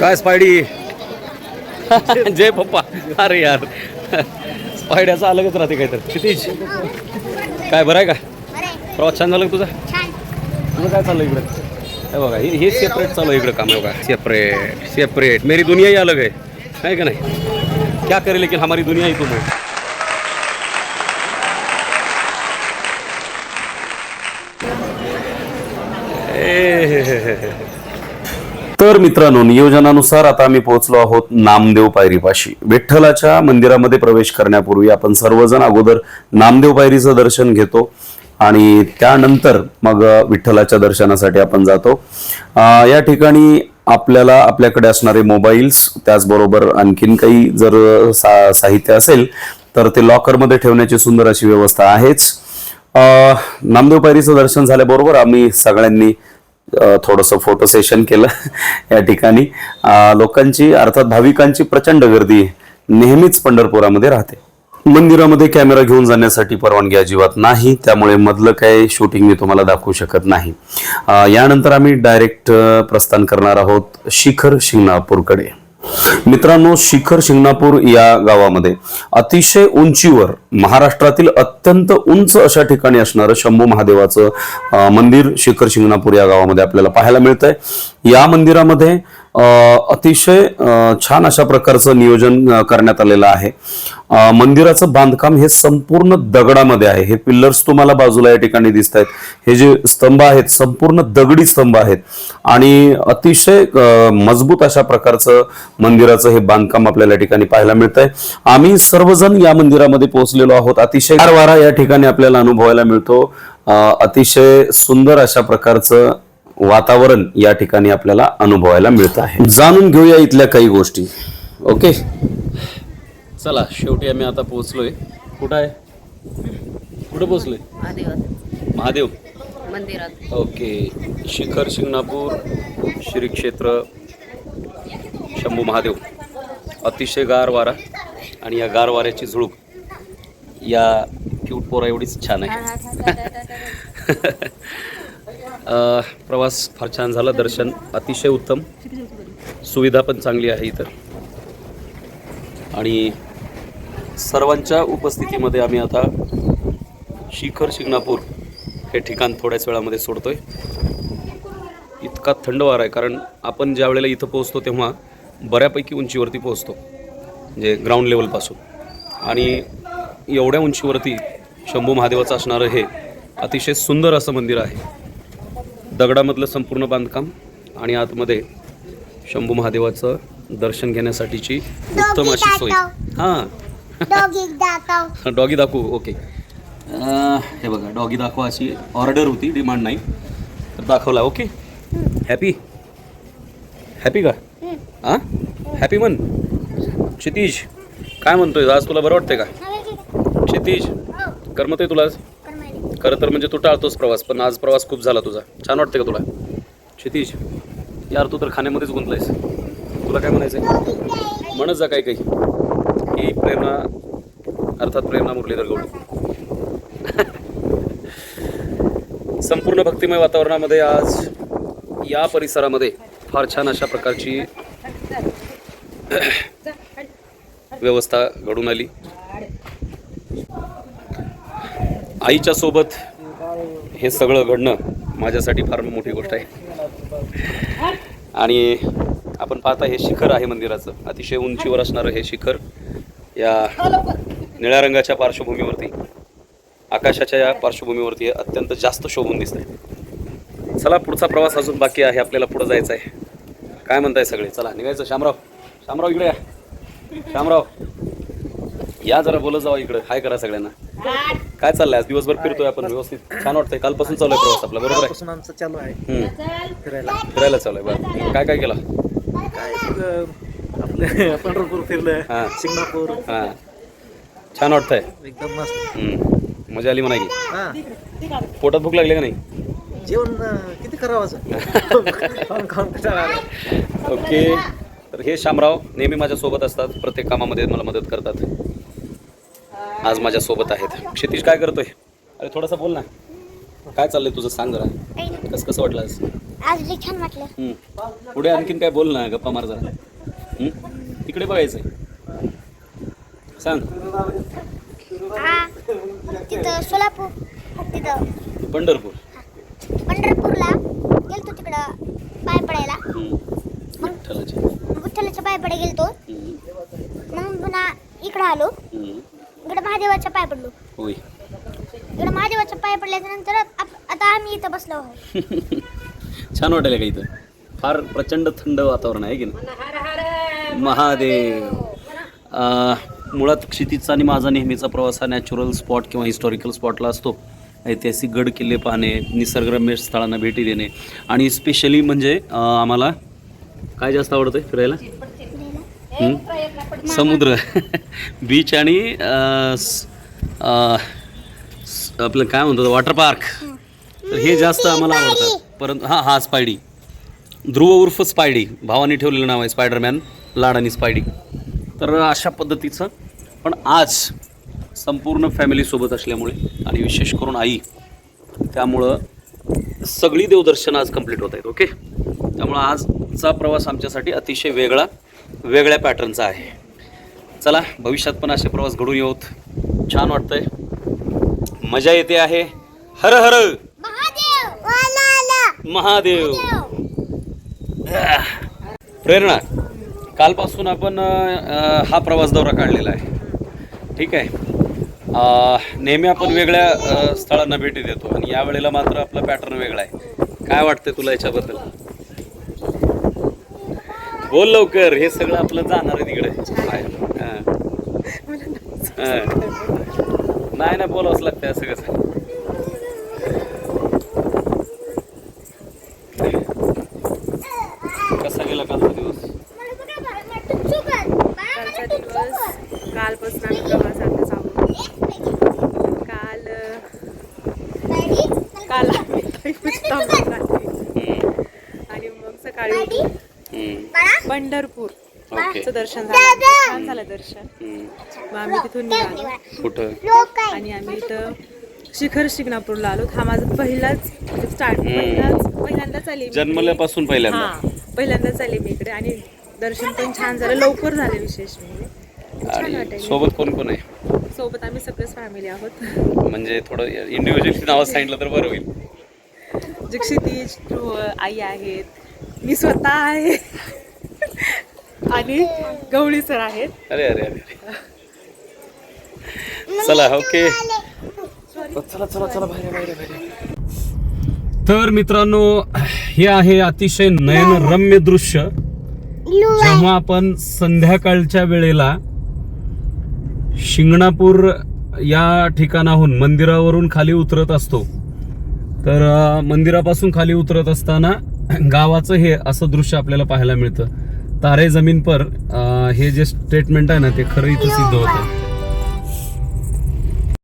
काय स्पायडी? जय पप्पा. अरे यार. स्पायड्याचं अलगच राहते काहीतरी. क्षितिज काय बरं आहे का? प्रवास छान झालं तुझा? तुझं काय चाललं इकडं? हे बघा हे हे सेपरेट चालू आहे इकडं काम आहे बघा. सेपरेट सेपरेट मेरी दुनिया ही अलग है है का नाही? क्या करे लेकिन हमारी दुनिया ही तुम तर मित्रांनो नियोजनानुसार आता आम्ही पोहोचलो आहोत नामदेव पायरीपाशी. विठ्ठलाच्या मंदिरामध्ये प्रवेश करण्यापूर्वी आपण सर्वजण अगोदर नामदेव पायरीचं दर्शन घेतो आणि त्यानंतर मग विठ्ठलाच्या दर्शनासाठी आपण जातो. या ठिकाणी आपल्याला आपल्याकडे असणारे मोबाईल्स त्याचबरोबर आणखीन काही जर सा साहित्य असेल तर ते लॉकरमध्ये ठेवण्याची सुंदर अशी व्यवस्था आहेच. नामदेव पायरीचं दर्शन झाल्याबरोबर आम्ही सगळ्यांनी थोडंसं फोटो सेशन केलं या ठिकाणी. लोकांची अर्थात भाविकांची प्रचंड गर्दी नेहमीच पंढरपुरामध्ये राहते. मंदिरामध्ये कॅमेरा घेऊन जाण्यासाठी परवानगी अजिबात नाही त्यामुळे मधलं काही शूटिंग मी तुम्हाला दाखवू शकत नाही. यानंतर आम्ही डायरेक्ट प्रस्थान करणार आहोत शिखर शिंगणापूरकडे. मित्रांनो शिखर शिंगणापूर या गावामध्ये अतिशय उंचीवर महाराष्ट्रातील अत्यंत उंच अशा ठिकाणी असणारं शंभू महादेवाचं मंदिर शिखर शिंगणापूर या गावामध्ये आपल्याला पाहायला मिळतंय. या मंदिरामध्ये अतिशय छान अशा प्रकारचं नियोजन करण्यात आलेलं आहे. मंदिराचं बांधकाम हे संपूर्ण दगडामध्ये आहे. हे पिल्लर्स तुम्हाला बाजूला या ठिकाणी दिसत आहेत हे जे स्तंभ आहेत संपूर्ण दगडी स्तंभ आहेत. आणि अतिशय मजबूत अशा प्रकारचं मंदिराचं हे बांधकाम आपल्याला या ठिकाणी पाहायला मिळतंय. आम्ही सर्वजण या मंदिरामध्ये पोहोचलेलो आहोत. अतिशय वारा या ठिकाणी आपल्याला अनुभवायला मिळतो. अतिशय सुंदर अशा प्रकारचं वातावरण या ठिकाणी आपल्याला अनुभवायला मिळत आहे. जाणून घेऊया इथल्या काही गोष्टी. ओके चला शेवटी आम्ही आता पोहोचलोय. कुठं आहे? कुठं पोहोचलोय? महादेवात. महादेव. मंदिरात. ओके शिखर शिंगणापूर श्री क्षेत्र शंभू महादेव. अतिशय गार वारा आणि या गार वाऱ्याची झुळूक. या क्यूट पोरा एवढीच छान आहे. प्रवास फार छान झाला. दर्शन अतिशय उत्तम. सुविधा पण चांगली आहे इथं. आणि सर्वांच्या उपस्थितीमध्ये आम्ही आता शिखर शिंगणापूर हे ठिकाण थोड्याच वेळामध्ये सोडतो आहे इतका थंड वारा आहे कारण आपण ज्या वेळेला इथं पोहोचतो तेव्हा बऱ्यापैकी उंचीवरती पोहोचतो म्हणजे ग्राउंड लेवलपासून आणि एवढ्या उंचीवरती शंभू महादेवाचं असणारं हे अतिशय सुंदर असं मंदिर आहे. दगडामधलं संपूर्ण बांधकाम आणि आतमध्ये शंभू महादेवाचं दर्शन घेण्यासाठीची उत्तम अशी सोय. हां. डॉगी दाखवू. ओके हे बघा डॉगी दाखवा अशी ऑर्डर होती डिमांड नाही. तर दाखवला ओके हॅपी हॅपी का? हां हॅपी म्हण. क्षितिज काय म्हणतोय? आज तुला बरं वाटतंय का? क्षितिज करमतोय तुला आज? खरं तर म्हणजे तू टाळतोस प्रवास पण आज प्रवास खूप झाला तुझा. छान वाटतंय का तुला? क्षितिज यार तू तर खाण्यामध्येच गुंतलायस. तुला काय म्हणायचं म्हणत जा काही काही. ही प्रेरणा अर्थात प्रेरणा मुरलीधर गौड. संपूर्ण भक्तिमय वातावरणामध्ये आज या परिसरामध्ये फार छान अशा प्रकारची व्यवस्था घडून आली. आईच्या सोबत हे सगळं घडणं माझ्यासाठी फार मोठी गोष्ट आहे. आणि आपण पाहता हे शिखर आहे मंदिराचं. अतिशय उंचीवर असणारं हे शिखर या निळ्या रंगाच्या पार्श्वभूमीवरती आकाशाच्या या पार्श्वभूमीवरती अत्यंत जास्त शोभून दिसतंय. चला पुढचा प्रवास अजून बाकी आहे आपल्याला पुढं जायचं आहे काय म्हणताय सगळे? चला निघायचं. शामराव. शामराव इकडे या. शामराव. या जरा बोलत जावा इकडे. हाय करा सगळ्यांना. काय चाललंय? आज दिवसभर फिरतोय आपण व्यवस्थित. छान वाटतंय. कालपासून चालू आहे प्रवास आपला बरोबर आहे? पासून आमचं चालू आहे. हम्म. फिरायला. फिरायला चालू आहे बरं. काय काय केलं? काय अं, आपलं पंढरपूर फिरलं हा. शिंगणापूर. हां. छान वाटतंय. एकदम मस्त. हम्म. मजा आली म्हणा की हा. पोटात भूक लागली का नाही? जेवण अं, किती करावं असं खाऊन खाऊन कंटाळा आला. ओके. तर हे शामराव नेहमी माझ्या सोबत असतात. प्रत्येक कामामध्ये मला मदत करतात. आज माझ्या सोबत आहेत. क्षितिज काय करतोय? अरे थोडासा बोल ना. काय चाललंय तुझं? सांग जरा. कसं कसं वाटलं आज? आज लई छान वाटलं. हम्म. पुढे आणखीन काय बोल ना गप्पा मार जरा. हम्म? तिकडे बघायचंय. सांग. हा तिथं सोलापूर. तिथं. पंढरपूर. पंढरपूरला गेलतो तिकडं पाय पडायला. हम्म. विठ्ठलाची विठ्ठलाच्या पाय पडे गेलतो. हम्म. मग पुन्हा इकडं आलो. हम्म. इकडं महादेवाच्या पाय पडलो. होय. इकडं महादेवाच्या पाय पडल्याच्या नंतर आप- आता आम्ही इथं बसलो आहोत. छान वाटायला का इथं? फार प्रचंड थंड वातावरण आहे की नाही? महादेव. अं, मुळात क्षितिजचा आणि माझा नेहमीचा प्रवास हा नॅचरल स्पॉट किंवा हिस्टॉरिकल स्पॉटला असतो. ऐतिहासिक गड किल्ले पाहणे निसर्गरम्य स्थळांना भेटी देणे आणि स्पेशली म्हणजे अं, आम्हाला काय जास्त आवडतं फिरायला? समुद्र. बीच आणि आपलं काय म्हणतात वॉटर पार्क तर हे जास्त आम्हाला आवडतं परंतु हां हा स्पायडी ध्रुव उर्फ स्पायडी भावानी ठेवलेलं नाव आहे स्पायडरमॅन लाडानी स्पायडी तर अशा पद्धतीचं. पण आज संपूर्ण फॅमिलीसोबत असल्यामुळे आणि विशेष करून आई त्यामुळं सगळी देवदर्शनं आज कंप्लीट होत आहेत ओके त्यामुळं आजचा प्रवास आमच्यासाठी अतिशय वेगळा. वेगळ्या पॅटर्नचा आहे. चला भविष्यात पण असे प्रवास घडून येऊत. छान वाटतंय. मजा येते आहे. हर हर. महादेव प्रेरणा कालपासून आपण हा प्रवास दौरा काढलेला आहे. ठीक आहे. नेहमी आपण वेगळ्या स्थळांना भेटी देतो आणि यावेळेला मात्र आपला पॅटर्न वेगळा आहे. काय वाटतंय तुला याच्याबद्दल? बोल लवकर हे सगळं आपलं जाणार आहे तिकडे. नाही ना बोलावंच लागतं असं कसं. कसा गेला कालचा दिवस? कालचा दिवस कालपासून आम्ही प्रवासातच आहोत काल काल आम्ही ताईपूरच्या तांबून रात्री. आणि मग सकाळी हम्म. पंढरपूर ओके. चं दर्शन झालं. छान झालं दर्शन. हम्म. मग आम्ही तिथून निघालो. कुठं? आणि आम्ही इथं शिखर शिंगणापूरला आलो. हा माझा पहिलाच स्टार्ट पहिलाच पहिल्यांदाच आले मी. जन्मल्यापासून पहिल्यांदा. हा पहिल्यांदाच आले मी इकडे. आणि दर्शन पण छान झालं. लवकर झालं विशेष म्हणजे. छान आणि वाटायला. सोबत कोण कोण आहे? सोबत आम्ही सगळेच फॅमिली आहोत. म्हणजे थोडं इंडिव्हिज्युअली नाव सांगितलं तर बरं होईल. जे क्षितिज ध्रुव आई आहेत. मी स्वतः आहे. आणि गवळी सर आहेत. अरे अरे अरे अरे. चला ओके. चला चला चला बाहेर बाहेर बाहेर. तर मित्रांनो हे आहे अतिशय नयनरम्य दृश्य जेव्हा आपण संध्याकाळच्या वेळेला शिंगणापूर या ठिकाणाहून मंदिरावरून खाली उतरत असतो. तर मंदिरापासून खाली उतरत असताना गावाचं हे असं दृश्य आपल्याला पाहायला मिळतं. तारे जमीन पर हे जे स्टेटमेंट आहे ना ते खरं इथं सिद्ध होतं.